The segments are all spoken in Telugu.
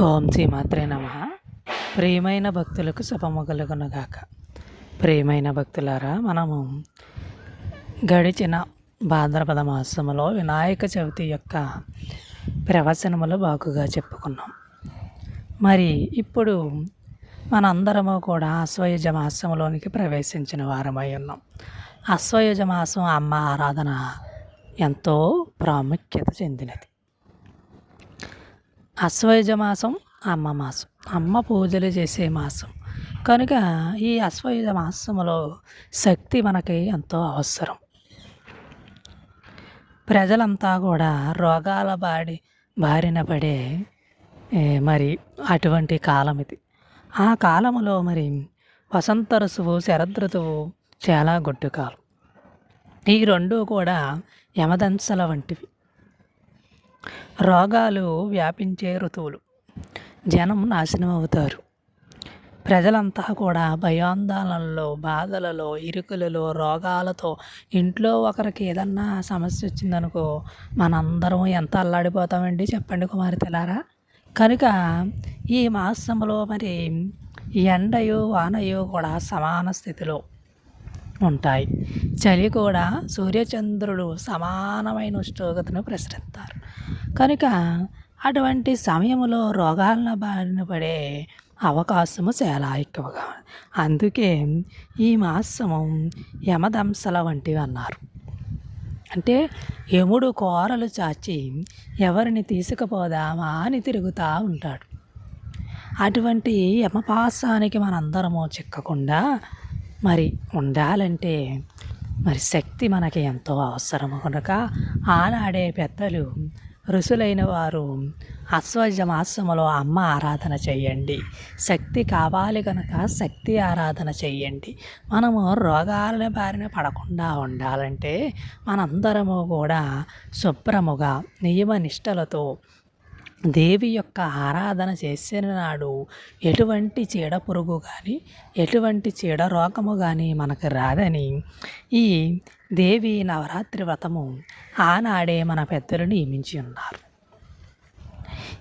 ఓం శ్రీమాత్రే నమ. ప్రియమైన భక్తులకు శుభము కలుగునుగాక. ప్రియమైన భక్తులారా మనము గడిచిన భాద్రపద మాసములో వినాయక చవితి యొక్క ప్రవచనములు బాగుగా చెప్పుకున్నాం. మరి ఇప్పుడు మనందరము కూడా అశ్వయుజ మాసంలోనికి ప్రవేశించిన వారమై ఉన్నాం. అశ్వయుజ మాసం అమ్మ ఆరాధన ఎంతో ప్రాముఖ్యత చెందినది. అశ్వయుజ మాసం అమ్మ మాసం. అమ్మ పూజలు చేసే మాసం. కనుక ఈ అశ్వయుజ మాసంలో శక్తి మనకి ఎంతో అవసరం. ప్రజలంతా కూడా రోగాల బాడి బారిన పడే మరి అటువంటి కాలం ఇది. ఆ కాలంలో మరి వసంత ఋతువు శరదృతువు చాలా గొడ్డు కాలం ఈ రెండు కూడా యమదంశల వంటివి. రోగాలు వ్యాపించే ఋతువులు. జనం నాశనం అవుతారు ప్రజలంతా కూడా భయాందోళనలో బాధలలో ఇరుకులలో రోగాలతో ఇంట్లో ఒకరికి ఏదన్నా సమస్య వచ్చిందనుకో మనందరం ఎంత అల్లాడిపోతామండి చెప్పండి కుమారి తెలారా కనుక ఈ మాసంలో మరి ఎండయు వానయు కూడా సమాన స్థితిలో ఉంటాయి. చలి కూడా సూర్యచంద్రుడు సమానమైన ఉష్ణోగ్రతను ప్రసరిస్తారు. కనుక అటువంటి సమయంలో రోగాల బారిన పడే అవకాశము చాలా ఎక్కువగా అందుకే ఈ మాసము యమదంశల వంటివి అన్నారు. అంటే యముడు కోరలు చాచి ఎవరిని తీసుకుపోదామా అని తిరుగుతూ ఉంటాడు. అటువంటి యమపాసానికి మనందరము చిక్కకుండా మరి ఉండాలంటే మరి శక్తి మనకి ఎంతో అవసరము కనుక ఆనాడే పెద్దలు ఋషులైన వారు అశ్వజ మాసములో అమ్మ ఆరాధన చేయండి. శక్తి కావాలి కనుక శక్తి ఆరాధన చేయండి. మనము రోగాల బారిన పడకుండా ఉండాలంటే మనందరము కూడా శుభ్రముగా నియమ నిష్టలతో దేవి యొక్క ఆరాధన చేసిన నాడు ఎటువంటి చీడ పురుగు కానీ ఎటువంటి చీడ రోగము కానీ మనకు రాదని ఈ దేవి నవరాత్రి వ్రతము ఆనాడే మన పెద్దలు నియమించి ఉన్నారు.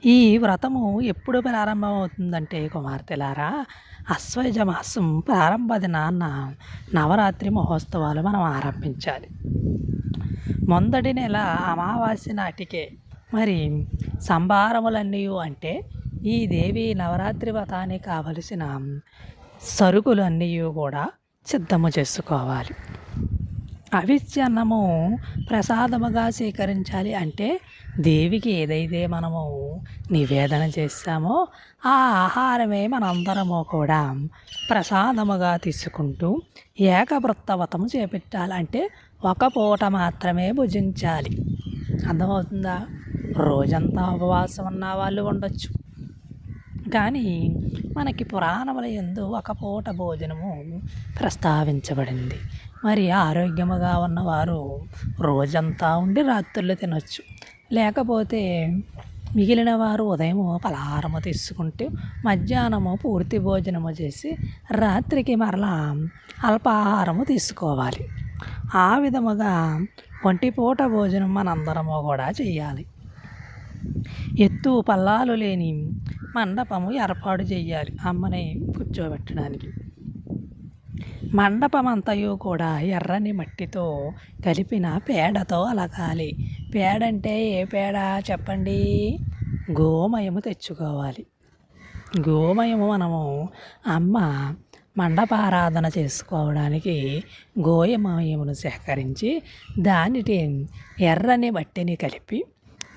ఈ వ్రతము ఎప్పుడు ప్రారంభమవుతుందంటే కుమార్తెలారా అశ్వజ మాసం ప్రారంభ దినాన్న నవరాత్రి మహోత్సవాలు మనం ఆరంభించాలి. మొదటి నెల అమావాస్య నాటికే మరి సంభారములన్నీ అంటే ఈ దేవి నవరాత్రి వ్రతాన్ని కావలసిన సరుకులన్నీ కూడా సిద్ధము చేసుకోవాలి. అవిచ్ఛన్నము ప్రసాదముగా స్వీకరించాలి అంటే దేవికి ఏదైతే మనము నివేదన చేస్తామో ఆ ఆహారమే మనందరము కూడా ప్రసాదముగా తీసుకుంటూ ఏకవృత్తవతము చేపెట్టాలి అంటే ఒక పూట మాత్రమే భుజించాలి. అర్థమవుతుందా? రోజంతా ఉపవాసం ఉన్న వాళ్ళు ఉండొచ్చు. కానీ మనకి పురాణముల ఎందు ఒక పూట భోజనము ప్రస్తావించబడింది. మరి ఆరోగ్యముగా ఉన్నవారు రోజంతా ఉండి రాత్రులు తినొచ్చు. లేకపోతే మిగిలిన వారు ఉదయము పలహారము తీసుకుంటూ మధ్యాహ్నము పూర్తి భోజనము చేసి రాత్రికి మరలా అల్పాహారము తీసుకోవాలి. ఆ విధముగా ఒంటిపూట భోజనం మనందరము కూడా చేయాలి. ఎత్తు పల్లాలు లేని మండపము ఏర్పాటు చేయాలి అమ్మని కూర్చోబెట్టడానికి. మండపమంతయు కూడా ఎర్రని మట్టితో కలిపిన పేడతో అలకాలి పేడ అంటే ఏ పేడ చెప్పండి? గోమయము తెచ్చుకోవాలి. గోమయము మనము అమ్మ మండపారాధన చేసుకోవడానికి గోయమయమును సేకరించి దానిటి ఎర్రని మట్టిని కలిపి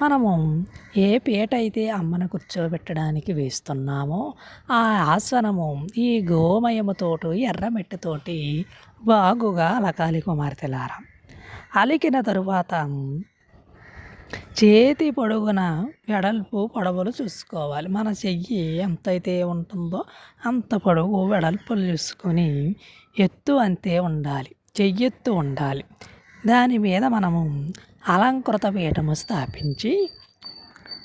మనము ఏ పీట అయితే అమ్మను కూర్చోబెట్టడానికి వేస్తున్నామో ఆ ఆసనము ఈ గోమయముతోటి ఎర్రమెట్టుతోటి బాగుగా అలకాలి కుమార్తెలారా. అలికిన తరువాత చేతి పొడుగున వెడల్పు పొడవులు చూసుకోవాలి. మన చెయ్యి ఎంతైతే ఉంటుందో అంత పొడవు వెడల్పులు చూసుకొని ఎత్తు అంతే ఉండాలి. చెయ్యెత్తు ఉండాలి. దాని మీద మనము అలంకృత పీఠము స్థాపించి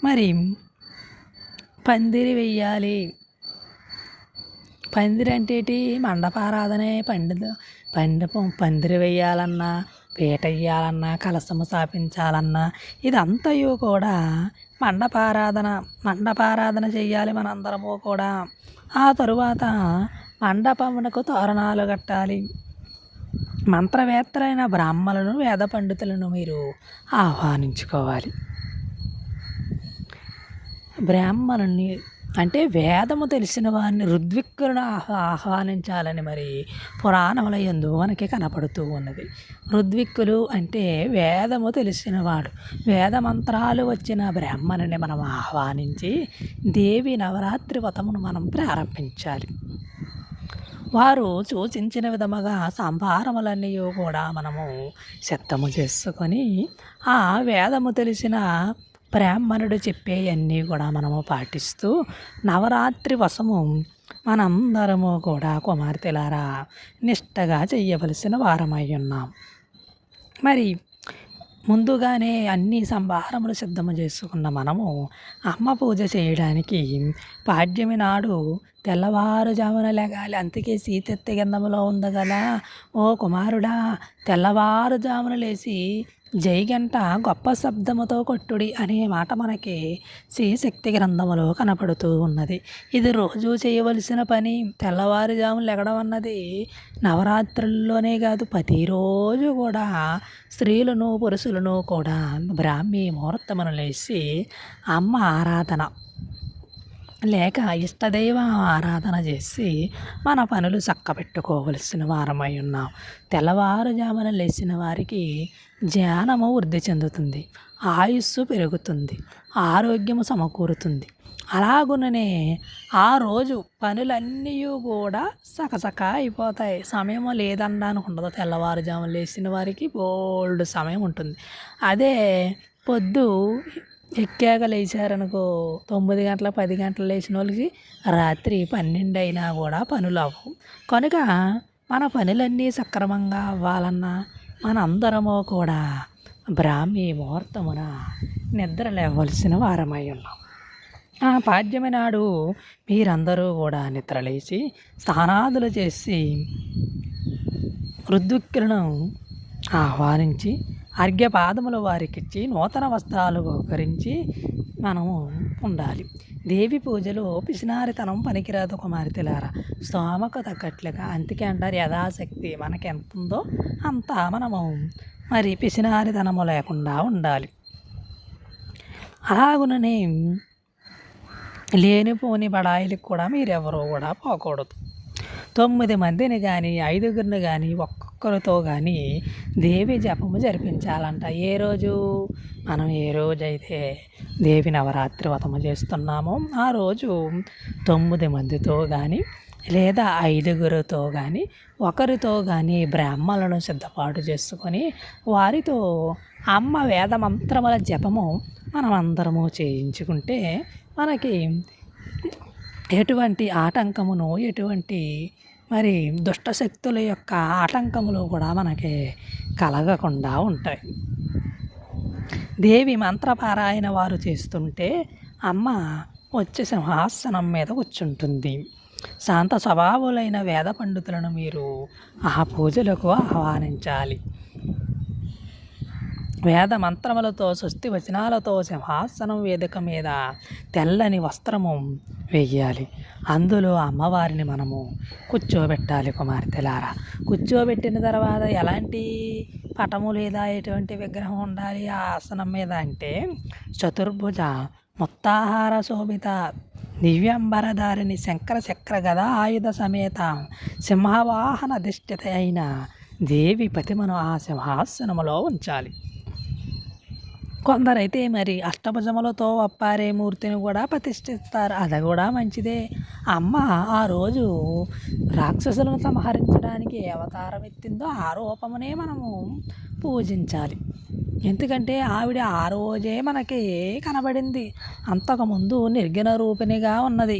మరి పందిరి వెయ్యాలి. పందిరి అంటే ఏంటి? మండపారాధనే పండిత పండపం పందిరి వేయాలన్నా పీట వేయాలన్నా కలసము స్థాపించాలన్నా ఇదంతయు కూడా మండపారాధన మండపారాధన చెయ్యాలి మనందరము కూడా. ఆ తరువాత మండపమునకు తోరణాలు కట్టాలి. మంత్రవేత్తలైన బ్రాహ్మణులను వేద పండితులను మీరు ఆహ్వానించుకోవాలి. బ్రాహ్మణుని అంటే వేదము తెలిసిన వారిని ఋద్విక్కులను ఆహ్వా ఆహ్వానించాలని మరి పురాణముల యందు మనకి కనపడుతూ ఉన్నది. ఋద్విక్కులు అంటే వేదము తెలిసినవాడు వేద మంత్రాలు వచ్చిన బ్రాహ్మణుని మనం ఆహ్వానించి దేవి నవరాత్రి వ్రతమును మనం ప్రారంభించాలి. వారు సూచించిన విధముగా సంభారములన్నీ కూడా మనము సిద్ధము చేసుకొని ఆ వేదము తెలిసిన బ్రాహ్మణుడు చెప్పేవన్నీ కూడా మనము పాటిస్తూ నవరాత్రి వశము మనందరము కూడా కుమార్తెలారా నిష్టగా చెయ్యవలసిన వారమై ఉన్నాం. మరి ముందుగానే అన్ని సంభారములు సిద్ధము చేసుకున్న మనము అమ్మ పూజ చేయడానికి పాడ్యమి నాడు తెల్లవారుజామున లెగాలి. అందుకే సీతెత్తి గంధములో ఉంది కదా. ఓ కుమారుడా తెల్లవారుజామున లేచి జైగంట గొప్ప శబ్దముతో కొట్టుడి అనే మాట మనకి శ్రీశక్తి గ్రంథములో కనపడుతూ ఉన్నది. ఇది రోజు చేయవలసిన పని. తెల్లవారుజామున లెగడం అన్నది నవరాత్రుల్లోనే కాదు ప్రతిరోజు కూడా స్త్రీలను పురుషులను కూడా బ్రాహ్మీ ముహూర్తమును లేచి అమ్మ ఆరాధన లేక ఇష్టదైవ ఆరాధన చేసి మన పనులు చక్కబెట్టుకోవలసిన వారమై ఉన్నాం. తెల్లవారుజామున లేచిన వారికి జ్ఞానము వృద్ధి చెందుతుంది. ఆయుస్సు పెరుగుతుంది. ఆరోగ్యము సమకూరుతుంది. అలాగుననే ఆ రోజు పనులన్నీ కూడా సకసక అయిపోతాయి. సమయం లేదనడానికి ఉండదు. తెల్లవారుజామున లేచిన వారికి బోల్డ్ సమయం ఉంటుంది. అదే పొద్దు ఎక్కాక లేచారనుకో తొమ్మిది గంటల పది గంటలు లేచిన వాళ్ళకి రాత్రి పన్నెండు అయినా కూడా పనులు అవ్వవు. కనుక మన పనులన్నీ సక్రమంగా అవ్వాలన్నా మనందరము కూడా బ్రాహ్మీ ముహూర్తమున నిద్ర లేవలసిన వారమై ఉన్నాం. ఆ పాడ్యమి నాడు మీరందరూ కూడా నిద్రలేచి స్నానాదులు చేసి వృద్ధుక్కులను ఆహ్వానించి అర్ఘ్యపాదముల వారికిచ్చి నూతన వస్త్రాలు బహుకరించి మనము ఉండాలి. దేవి పూజలో పిసినారితనం పనికిరాదు కుమార్తెలారా. స్తోమకు తగ్గట్లుగా అందుకే అంటారు యథాశక్తి మనకి ఎంత ఉందో అంతా మనము మరి పిసినారితనము లేకుండా ఉండాలి. అలాగుననే లేనిపోని బడాయిలకు కూడా మీరెవరూ కూడా పోకూడదు. తొమ్మిది మందిని కానీ ఐదుగురిని కానీ ఒక్క ఒక్కొక్కరితో కానీ దేవి జపము జరిపించాలంట. ఏ రోజు? మనం ఏ రోజైతే దేవి నవరాత్రి వ్రతము చేస్తున్నామో ఆ రోజు తొమ్మిది మందితో కానీ లేదా ఐదుగురితో కానీ ఒకరితో కానీ బ్రాహ్మణులను సిద్ధపాటు చేసుకొని వారితో అమ్మ వేద మంత్రముల జపము మనమందరము చేయించుకుంటే మనకి ఎటువంటి ఆటంకమును ఎటువంటి మరి దుష్టశక్తుల యొక్క ఆటంకములు కూడా మనకి కలగకుండా ఉంటాయి. దేవి మంత్రపారాయణ వారు చేస్తుంటే అమ్మ వచ్చి సింహాసనం మీద కూర్చుంటుంది. శాంత స్వభావులైన వేద పండితులను మీరు ఆ పూజలకు ఆహ్వానించాలి. వేద మంత్రములతో స్వస్తి వచనాలతో సింహాసనం వేదిక మీద తెల్లని వస్త్రము వెయ్యాలి అందులో అమ్మవారిని మనము కూర్చోబెట్టాలి కుమార్తెలారా. కూర్చోబెట్టిన తర్వాత ఎలాంటి పటము లేదా ఎటువంటి విగ్రహం ఉండాలి? ఆ ఆసనం మీద అంటే చతుర్భుజ ముత్తాహార శోభిత దివ్యంబరధారిని శంకర చక్ర గదా ఆయుధ సమేత సింహవాహన అధిష్ఠిత అయిన దేవి ప్రతిమను ఆ సింహాసనములో ఉంచాలి. కొందరైతే మరి అష్టభుజములతో అప్పారే మూర్తిని కూడా ప్రతిష్ఠిస్తారు. అది కూడా మంచిదే. అమ్మ ఆ రోజు రాక్షసులను సంహరించడానికి ఏ అవతారం ఎత్తిందో ఆ రూపమునే మనము పూజించాలి. ఎందుకంటే ఆవిడ ఆ రోజే మనకి కనబడింది. అంతకుముందు నిర్గిన రూపిణిగా ఉన్నది.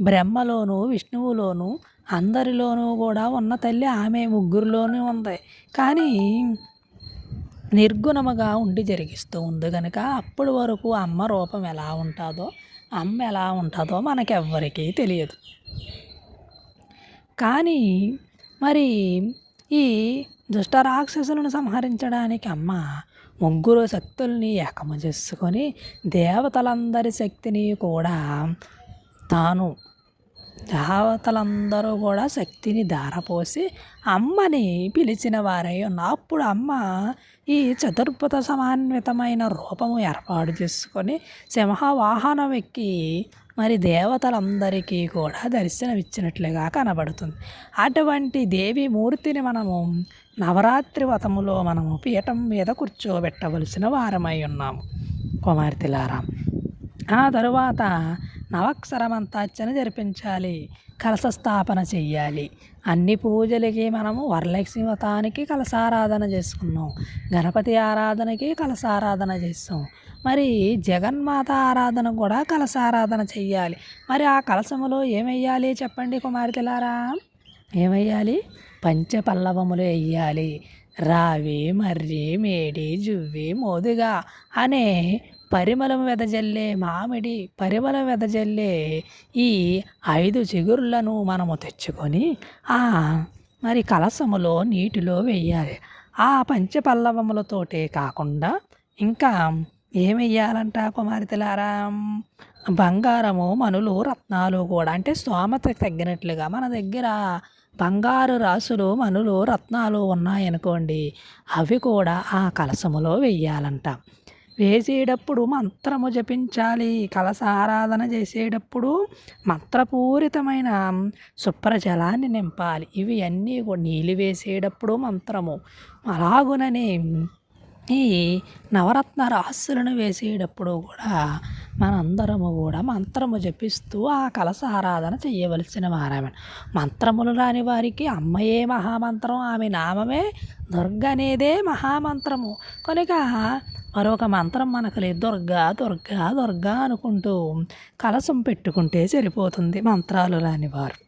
బ్రహ్మలోను విష్ణువులోను అందరిలోనూ కూడా ఉన్న తల్లి ఆమె ముగ్గురులోనూ ఉంది. కానీ నిర్గుణముగా ఉండి జరిగిస్తూ ఉంది కనుక అప్పటి వరకు అమ్మ రూపం ఎలా ఉంటుందో అమ్మ ఎలా ఉంటుందో మనకెవ్వరికీ తెలియదు. కానీ మరి ఈ దుష్ట రాక్షసులను సంహరించడానికి అమ్మ ముగ్గురు శక్తుల్ని ఏకము చేసుకొని దేవతలందరి శక్తిని కూడా తాను దేవతలందరూ కూడా శక్తిని ధారపోసి అమ్మని పిలిచిన వారై ఉన్న అప్పుడు అమ్మ ఈ చతుర్భుత సమాన్వితమైన రూపము ఏర్పాటు చేసుకొని సింహవాహనం ఎక్కి మరి దేవతలందరికీ కూడా దర్శనమిచ్చినట్లుగా కనబడుతుంది. అటువంటి దేవి మూర్తిని మనము నవరాత్రి వ్రతములో మనము పీఠం మీద కూర్చోబెట్టవలసిన వారమై ఉన్నాము. కుమార్తెలారా ఆ తరువాత నవక్షర జరిపించాలి. కలశ స్థాపన చెయ్యాలి. అన్ని పూజలకి మనము వరలక్ష్మి వ్రతానికి కలశారాధన చేసుకున్నాం. గణపతి ఆరాధనకి కలశారాధన చేస్తాం. మరి జగన్మాత ఆరాధన కూడా కలశారాధన చెయ్యాలి. మరి ఆ కలశములో ఏమెయ్యాలి చెప్పండి కుమార్తెలారా? ఏమయ్యాలి? పంచపల్లవములు వేయాలి రావి మర్రి మేడి జువ్వి మోదుగా అనే పరిమళం వెదజల్లే మామిడి పరిమళం వెదజల్లే ఈ ఐదు చిగురులను మనము తెచ్చుకొని ఆ మరి కలసములో నీటిలో వేయాలి. ఆ పంచపల్లవములతోటే కాకుండా ఇంకా ఏమెయ్యాలంట కుమారితెలారా బంగారము మనులు రత్నాలు కూడా. అంటే స్తోమత తగ్గినట్లుగా మన దగ్గర బంగారు రాసులు మనులు రత్నాలు ఉన్నాయనుకోండి అవి కూడా ఆ కలసములో వెయ్యాలంట వేసేటప్పుడు మంత్రము జపించాలి. కలస ఆరాధన చేసేటప్పుడు మంత్రపూరితమైన శుభ్రజలాన్ని నింపాలి. ఇవి అన్నీ కూడా నీళ్ళు వేసేటప్పుడు మంత్రము. అలాగుననే ఈ నవరత్న రాసులను వేసేటప్పుడు కూడా మనందరము కూడా మంత్రము జపిస్తూ ఆ కలస ఆరాధన చేయవలసిన వారమే. మంత్రములు రాని వారికి అమ్మయే మహామంత్రం ఆమె నామమే దుర్గనేదే మహామంత్రము. కనుక మరొక మంత్రం మనకు లేదు దుర్గా దుర్గా దుర్గా అనుకుంటూ కలసం పెట్టుకుంటే సరిపోతుంది మంత్రాలు రాని వారు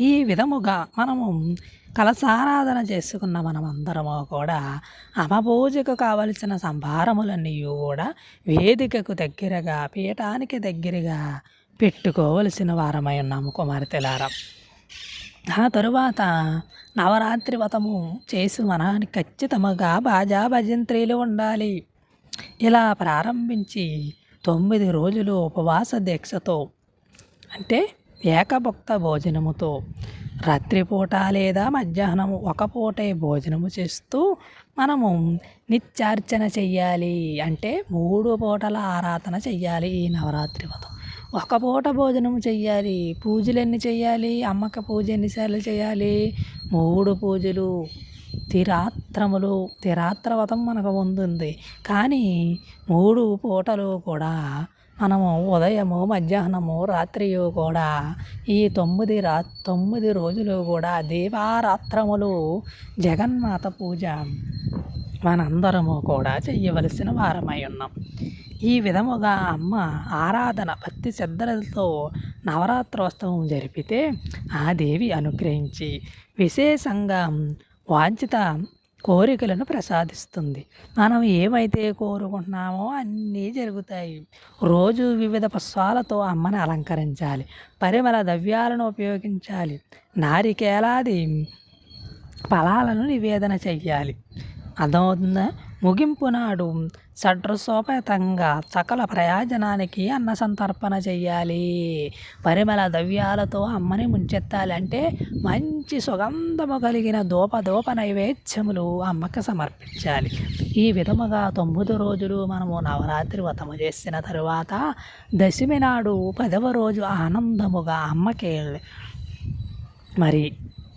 ఈ విధముగా మనము కలసారాధన చేసుకున్న మనమందరము కూడా అమభోజకు కావలసిన సంభారములన్నీ కూడా వేదికకు దగ్గరగా పీఠానికి దగ్గరగా పెట్టుకోవలసిన వారమై ఉన్నాము కుమార్తెలారం. ఆ తరువాత నవరాత్రి వ్రతము చేసి మనానికి ఖచ్చితంగా బాజా భజంత్రీలు ఉండాలి. ఇలా ప్రారంభించి తొమ్మిది రోజులు ఉపవాస దీక్షతో అంటే ఏకభక్త భోజనముతో రాత్రిపూట లేదా మధ్యాహ్నం ఒక పూటే భోజనము చేస్తూ మనము నిత్యార్చన చెయ్యాలి. అంటే మూడు పూటల ఆరాధన చెయ్యాలి ఈ నవరాత్రి వ్రతం. ఒక పూట భోజనం చెయ్యాలి. పూజలు ఎన్ని చెయ్యాలి? అమ్మక పూజ ఎన్నిసార్లు చేయాలి మూడు పూజలు తిరాత్రములు తిరాత్రవతం మనకు ఉంటుంది కానీ మూడు పూటలు కూడా మనము ఉదయము మధ్యాహ్నము రాత్రియు కూడా ఈ తొమ్మిది రా తొమ్మిది రోజులు కూడా దీపారాత్రములు జగన్మాత పూజ. మనందరము కూడా చెయ్యవలసిన వారమై ఉన్నాం. ఈ విధముగా అమ్మ ఆరాధన భక్తి శ్రద్ధలతో నవరాత్రోత్సవం జరిపితే ఆ దేవి అనుగ్రహించి విశేషంగా వాంఛిత కోరికలను ప్రసాదిస్తుంది. మనం ఏమైతే కోరుకుంటున్నామో అన్నీ జరుగుతాయి. రోజు వివిధ పుష్పాలతో అమ్మని అలంకరించాలి. పరిమళ ద్రవ్యాలను ఉపయోగించాలి. నారికేలాది ఫలాలను నివేదన చెయ్యాలి. అర్థమవుతుందా ముగింపు నాడు షడ్రసోపేతంగా సకల ప్రయోజనానికి అన్న సంతర్పణ చెయ్యాలి. పరిమళ ద్రవ్యాలతో అమ్మని ముంచెత్తాలి అంటే మంచి సుగంధము కలిగిన దూప దూప నైవేద్యములు అమ్మకి సమర్పించాలి. ఈ విధముగా తొమ్మిది రోజులు మనము నవరాత్రి వ్రతము చేసిన తరువాత దశమి నాడు పదవ రోజు ఆనందముగా అమ్మకి మరి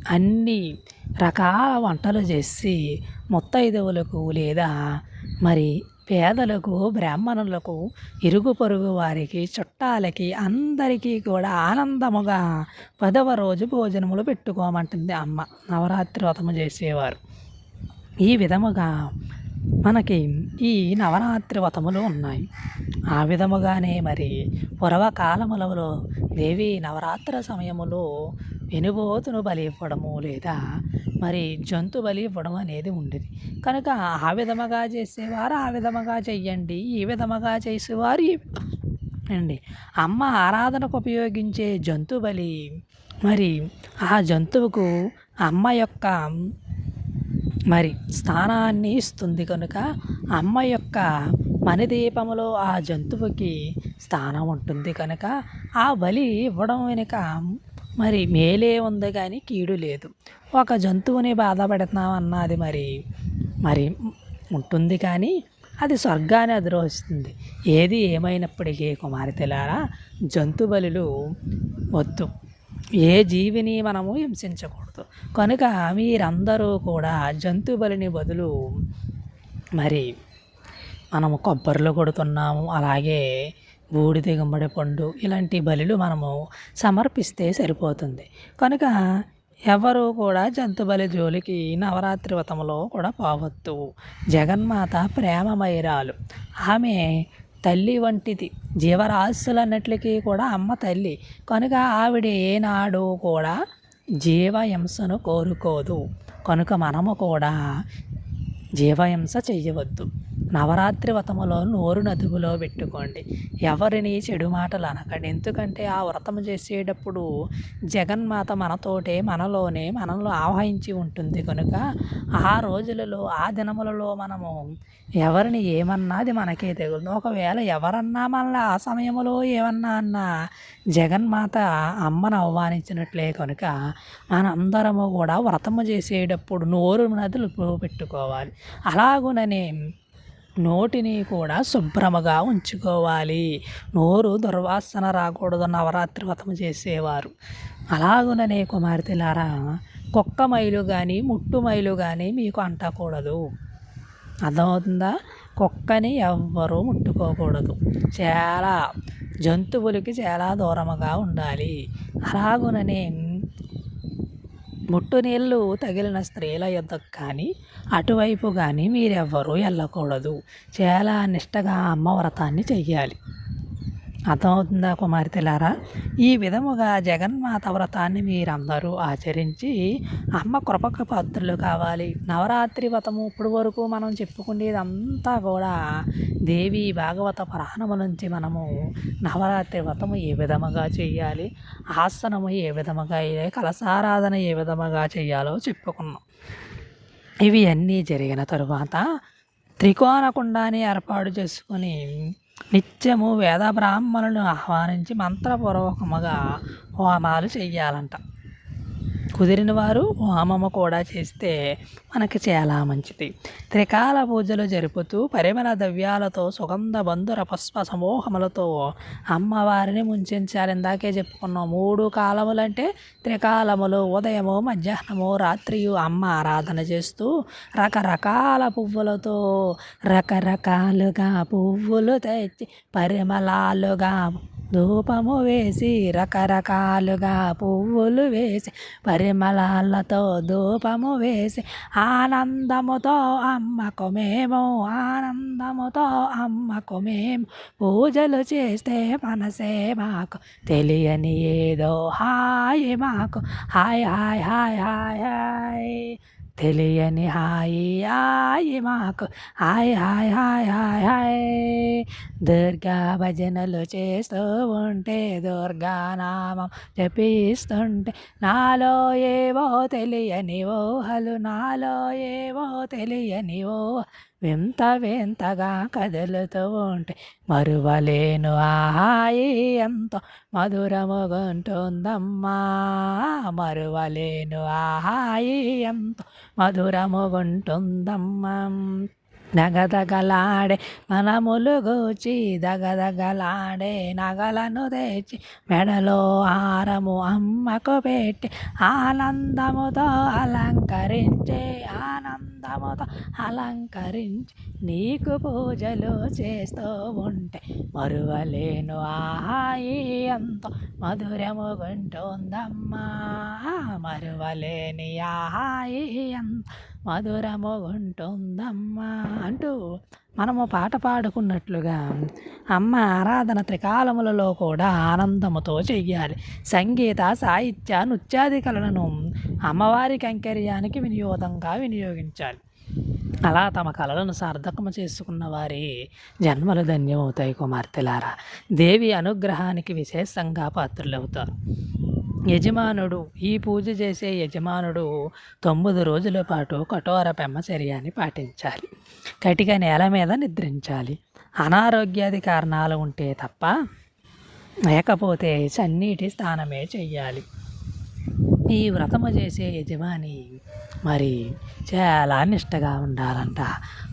అన్ని రకాల వంటలు చేసి ముత్తైదువులకు లేదా మరి పేదలకు బ్రాహ్మణులకు ఇరుగు పొరుగు వారికి చుట్టాలకి అందరికీ కూడా ఆనందముగా పదవ రోజు భోజనములు పెట్టుకోమంటుంది అమ్మ. నవరాత్రి వ్రతము చేసేవారు. ఈ విధముగా మనకి ఈ నవరాత్రి వ్రతములు ఉన్నాయి. ఆ విధముగానే మరి పూర్వకాలములలో దేవి నవరాత్రి సమయములో వెనుబోతును బలి ఇవ్వడము లేదా మరి జంతు బలి ఇవ్వడం అనేది ఉండేది. కనుక ఆ విధముగా చేసేవారు ఆ విధముగా చెయ్యండి ఈ విధముగా చేసేవారు అండి. అమ్మ ఆరాధనకు ఉపయోగించే జంతు బలి మరి ఆ జంతువుకు అమ్మ యొక్క మరి స్థానాన్ని ఇస్తుంది కనుక అమ్మ యొక్క మణిదీపములో ఆ జంతువుకి స్థానం ఉంటుంది కనుక ఆ బలి ఇవ్వడం వెనుక మరి మేలే ఉంది కానీ కీడు లేదు. ఒక జంతువుని బాధ అన్నది మరి మరి ఉంటుంది కానీ అది స్వర్గాన్ని అధిరోహిస్తుంది. ఏది ఏమైనప్పటికీ కుమార్తెలారా జంతు బలులు వద్దు. ఏ జీవిని మనము హింసించకూడదు. కనుక మీరందరూ కూడా జంతు బలిని బదులు మరి మనము కొబ్బరిలో కొడుతున్నాము అలాగే బూడిద గుమ్మడి పండు ఇలాంటి బలులు మనము సమర్పిస్తే సరిపోతుంది. కనుక ఎవరు కూడా జంతు బలి జోలికి నవరాత్రి వ్రతంలో కూడా పోవద్దు. జగన్మాత ప్రేమమైరాలు ఆమె తల్లి వంటిది. జీవరాశులన్నిటికీ కూడా అమ్మ తల్లి. కనుక ఆవిడ ఏనాడు కూడా జీవహింసను కోరుకోదు. కనుక మనము కూడా జీవహింస చెయ్యవద్దు. నవరాత్రి వ్రతములో నోరు నదువులో పెట్టుకోండి. ఎవరిని చెడు మాటలు అనకండి. ఎందుకంటే ఆ వ్రతం చేసేటప్పుడు జగన్మాత మనతోటే మనలోనే మనలో ఆవహించి ఉంటుంది కనుక ఆ రోజులలో ఆ దినములలో మనము ఎవరిని ఏమన్నది మనకే తెగులు ఒకవేళ ఎవరన్నా మనల్ని ఆ సమయంలో ఏమన్నా అన్నా జగన్మాత అమ్మను అవమానించినట్లే కనుక మనందరము కూడా వ్రతము చేసేటప్పుడు నోరు నదులు పెట్టుకోవాలి. అలాగుననే నోటిని కూడా శుభ్రముగా ఉంచుకోవాలి. నోరు దుర్వాసన రాకూడదు నవరాత్రి వ్రతం చేసేవారు. అలాగుననే కుమార్తెలారా కుక్క మైలు కానీ ముట్టు మైలు కానీ మీకు అంటకూడదు. అర్థమవుతుందా? కుక్కని ఎవ్వరూ ముట్టుకోకూడదు. చాలా జంతువులకి చాలా దూరముగా ఉండాలి. అలాగుననే ముట్టు నీళ్ళు తగిలిన స్త్రీల యొద్దకు కానీ అటువైపు కానీ మీరెవ్వరూ వెళ్ళకూడదు చాలా నిష్టగా అమ్మ వ్రతాన్ని చెయ్యాలి. అర్థమవుతుందా కుమార్తెలారా? ఈ విధముగా జగన్మాత వ్రతాన్ని మీరందరూ ఆచరించి అమ్మ కృపకు పాత్రలు కావాలి. నవరాత్రి వ్రతము ఇప్పుడు వరకు మనం చెప్పుకునేది అంతా కూడా దేవి భాగవత పురాణము నుంచి మనము నవరాత్రి వ్రతము ఏ విధముగా చేయాలి ఆసనము ఏ విధముగా కలసారాధన ఏ విధముగా చేయాలో చెప్పుకున్నాం. ఇవి అన్నీ జరిగిన తరువాత త్రికోణకుండాన్ని ఏర్పాటు చేసుకొని నిత్యము వేద బ్రాహ్మణులను ఆహ్వానించి మంత్రపూర్వకముగా హోమాలు చెయ్యాలంట. కుదిరిన వారు హోమము కూడా చేస్తే మనకి చాలా మంచిది. త్రికాల పూజలు జరుపుతూ పరిమళ ద్రవ్యాలతో సుగంధ బంధుర పుష్ప సమూహములతో అమ్మవారిని ముంచించాలి. ఇందాకే చెప్పుకున్నాం మూడు కాలములంటే త్రికాలములు ఉదయము మధ్యాహ్నము రాత్రియు అమ్మ ఆరాధన చేస్తూ రకరకాల పువ్వులతో రకరకాలుగా పువ్వులు తెచ్చి పరిమళాలుగా ధూపము వేసి రకరకాలుగా పువ్వులు వేసి పరిమళాలతో ధూపము వేసి ఆనందముతో అమ్మకు మేము ఆనందముతో అమ్మకు మేము పూజలు చేస్తే మనసే మాకు తెలియని ఏదో హాయి మాకు. హాయ్ హాయ్ హాయ్ హాయ్ హాయ్. తెలియని హాయి హాయి మాకు. హాయ్ హాయ్ హాయ్ హాయ్ హాయ్. దుర్గా భజనలు చేస్తూ ఉంటే దుర్గా నామం జపిస్తుంటే నాలో ఏవో తెలియని ఊహలు నాలో ఏవో తెలియని ఊహ. వింత వింతగా కదులుతూ ఉంటే మరువలేను. ఆహాయి ఎంతో మధురముగుంటుందమ్మా. మరువలేను. ఆహాయి ఎంతో మధురముగుంటుందమ్మా. దగదగలాడే మనములు గూచి దగదగలాడే నగలను తెచ్చి మెడలో హారము అమ్మకు పెట్టి ఆనందముతో అలంకరించే ఆనందముతో అలంకరించి నీకు పూజలు చేస్తూ ఉంటే మరువలేను. ఆహాయి ఎంతో మధురముగుంటుందమ్మా మరువలేని. ఆహాయి ఎంత మధురముగుంటుందమ్మా అంటూ మనము పాట పాడుకున్నట్లుగా అమ్మ ఆరాధన త్రికాలములలో కూడా ఆనందముతో చెయ్యాలి. సంగీత సాహిత్య నృత్యాది కళలను అమ్మవారి కైంకర్యానికి వినియోగంగా వినియోగించాలి. అలా తమ కళలను సార్థకం చేసుకున్న వారి జన్మలు ధన్యమవుతాయి కుమార్తెలారా. దేవి అనుగ్రహానికి విశేషంగా పాత్రులవుతారు. యజమానుడు ఈ పూజ చేసే యజమానుడు తొమ్మిది రోజుల పాటు కఠోర బ్రహ్మచర్యాన్ని పాటించాలి. కటిక నేల మీద నిద్రించాలి. అనారోగ్యాది కారణాలు ఉంటే తప్ప లేకపోతే చన్నీటి స్నానమే చెయ్యాలి. ఈ వ్రతము చేసే యజమాని మరి చాలా నిష్టగా ఉండాలంట.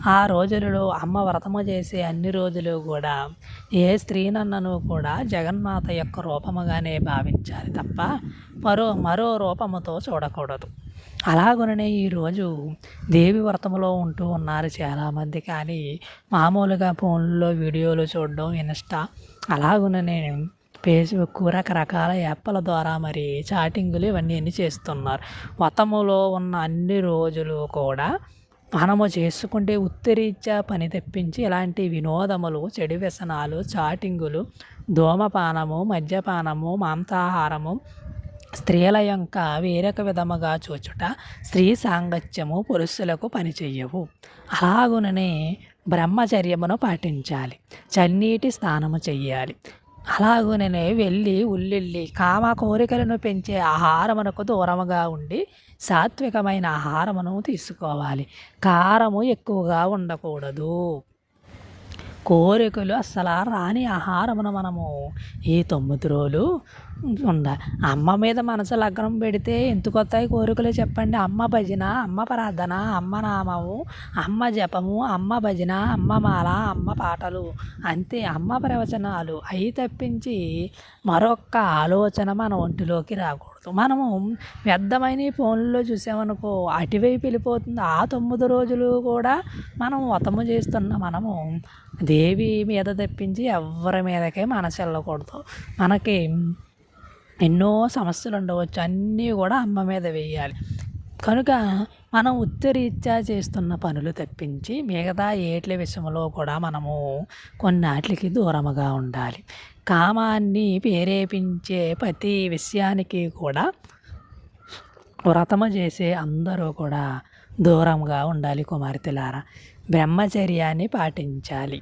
ఆ రోజులలో అమ్మ వ్రతము చేసే అన్ని రోజులు కూడా ఏ స్త్రీనన్నను కూడా జగన్మాత యొక్క రూపముగానే భావించాలి తప్ప మరో మరో రూపముతో చూడకూడదు. అలాగుననే ఈరోజు దేవి వ్రతములో ఉంటూ ఉన్నారు చాలామంది. కానీ మామూలుగా ఫోన్లో వీడియోలు చూడడం ఇన్స్టా అలాగుననే ఫేస్బుక్ రకరకాల యాప్ల ద్వారా మరి చాటింగులు ఇవన్నీ అన్నీ చేస్తున్నారు. మతములో ఉన్న అన్ని రోజులు కూడా మనము చేసుకుంటే ఉత్తరీత్యా పని తెప్పించి ఇలాంటి వినోదములు చెడు వ్యసనాలు చాటింగులు ధూమపానము మద్యపానము మాంసాహారము స్త్రీల యొక్క వేరొక విధముగా చూచుట స్త్రీ సాంగత్యము పురుషులకు పని అలాగుననే బ్రహ్మచర్యమును పాటించాలి. చన్నీటి స్నానము చెయ్యాలి. అలాగుననే వెళ్ళి ఉల్లిల్లి కామ కోరికలను పెంచే ఆహారమునకు దూరముగా ఉండి సాత్వికమైన ఆహారమును తీసుకోవాలి. కారము ఎక్కువగా ఉండకూడదు. కోరికలు అస్సలు రాని ఆహారమును మనము ఈ తొమ్మిది రోజులు ఉండ. అమ్మ మీద మనసు లగ్నం పెడితే ఎందుకు వస్తాయి కోరికలు చెప్పండి. అమ్మ భజన అమ్మ ప్రార్థన అమ్మ నామము అమ్మ జపము అమ్మ భజన అమ్మ మాల అమ్మ పాటలు అంతే. అమ్మ ప్రవచనాలు అవి తప్పించి మరొక్క ఆలోచన మన ఒంటిలోకి రాకూడదు. మనము వ్యర్థమైన ఫోన్లో చూసామనుకో అటువైపు వెళ్ళిపోతుంది. ఆ తొమ్మిది రోజులు కూడా మనం వతము చేస్తున్న మనము దేవి మీద తప్పించి ఎవరి మీదకే మనసు వెళ్ళకూడదు. మనకి ఎన్నో సమస్యలు ఉండవచ్చు అన్నీ కూడా అమ్మ మీద వేయాలి. కనుక మనం ఉత్తరీత్యా చేస్తున్న పనులు తప్పించి మిగతా ఏట్ల విషయంలో కూడా మనము కొన్నాటికి దూరముగా ఉండాలి. కామాన్ని ప్రేరేపించే ప్రతి విషయానికి కూడా వ్రతము చేసే అందరూ కూడా దూరంగా ఉండాలి కుమార్తెలారా. బ్రహ్మచర్యాన్ని పాటించాలి.